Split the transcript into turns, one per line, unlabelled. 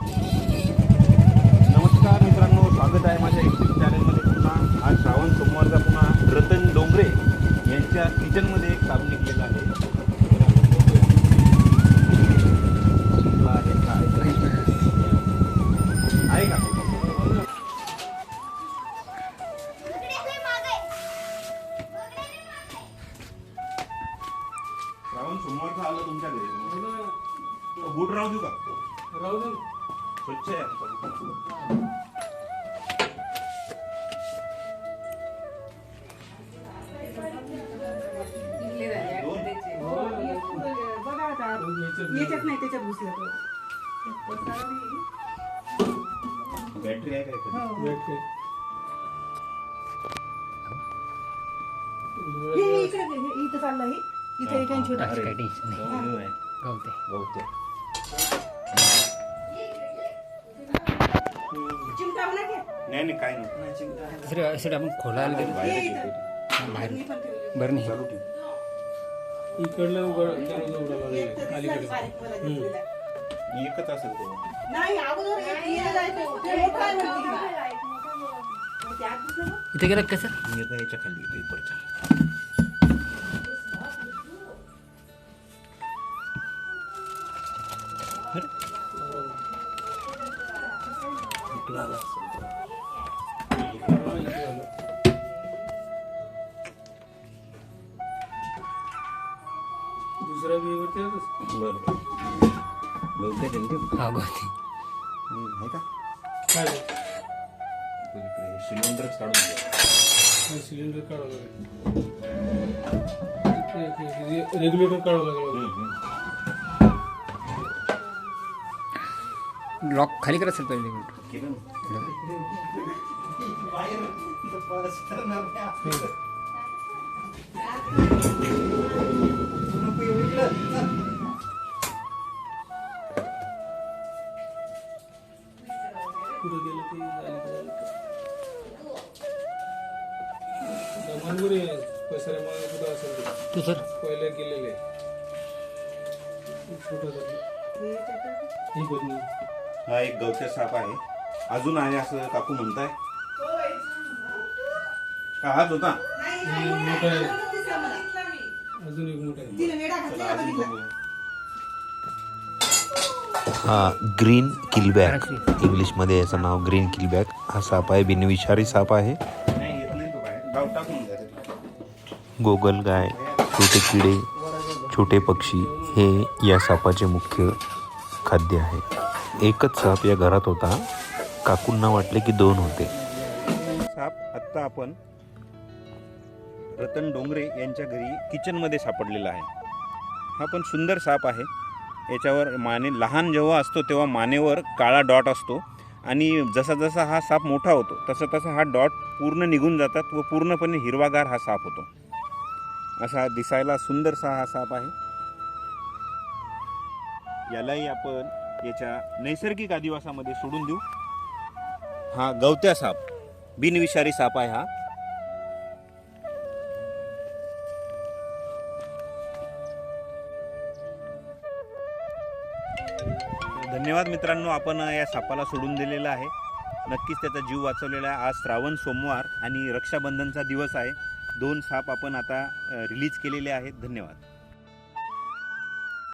नमस्कार मित्रांनो स्वागत आहे माझ्या युट्यूब चॅनलमध्ये पुन्हा. आज श्रावण सोमवारचा पुन्हा रतन डोंगरे यांच्या किचनमध्ये एक साप निघलेला आहे. का? श्रावण सोमवारचा आलं तुमच्या घरी. तो बूट राहू देऊ का?
राहू दे
स्वच्छ आहे
याच्यात नाही त्याच्यात घुसला तो
बॅटरी आहे काय
हो. इकडे हे इथं चाललं हे इथे एक छोटा.
गवते
गवते. नाही नाही काय नाही
दुसरी साईड आपण खोलायला गेलो
बाहेर
हे
घेतो.
इथं.
बाहेर
मी पण ठेवलेलं.
बरं नाही
चालू ठेव
इकडलं उघड त्याला उघडायला
एक तर
लागेल
दिसला
अलीकडे
बारीक मला दिसलेला.
एकच असेल तो
नाही अगोदर एक इथं जायचं. ते मोठं आहे म्हणते इकडं. मग ते आत दिसलं ना?
इथे गेलं कसं
मी आता याच्या खाली पेपरच्या
दुसरा बी वरती आलाच.
बरं. गवते
हा गवते
आहे का?
काय?
सिलेंडरच काढून घ्या.
सिलेंडर काढावं लागेल. रेग्युलेटर काढावं लागेल.
लॉक खाली करा सर पहिले?
कुठं पसऱ्यामुळे असेल ते
सर
पहिले गेलेले कुठं झालं?
हे
एक गवत्या साप आहे अजून आहे असं काकू म्हणताय का हाच होता
मोठा आहे. अजून एक मोठा आहे
अजून. बघूया.
हा ग्रीन किलबॅक इंग्लिशमध्ये याचं नाव ग्रीन किलबॅक हा साप आहे बिनविषारी साप आहे
नाही येत नाही तो बाहेर गाव टाकून द्या त्याच्यात.
गोगलगाय छोटे किडे छोटे पक्षी हे या सापाचे मुख्य खाद्य आहे एकच साप या घरात होता. काकूंना वाटले की दोन होते.
साप आत्ता आपण रतन डोंगरे यांच्या घरी किचनमध्ये सापडलेला आहे. हा पण सुंदर साप आहे. याच्यावर माने लहान जेव्हा असतो तेव्हा मानेवर काळा डॉट असतो. आणि जसा जसा हा साप मोठा होतो तसा तसा हा डॉट पूर्ण निघून जातात व पूर्णपणे हिरवागार हा साप होतो. असा दिसायला सुंदरसा हा साप आहे. यालाही आपण याच्या नैसर्गिक आदिवासामध्ये सोडून देऊ. हा गवत्या साप. बिनविषारी साप आहे हा. धन्यवाद मित्रांनो आपण या सापाला सोडून दिलेला आहे. नक्कीच त्याचा जीव वाचवलेला आहे. आज श्रावण सोमवार आणि रक्षाबंधनचा दिवस आहे. दोन साप आपण आता रिलीज केलेले आहेत. धन्यवाद.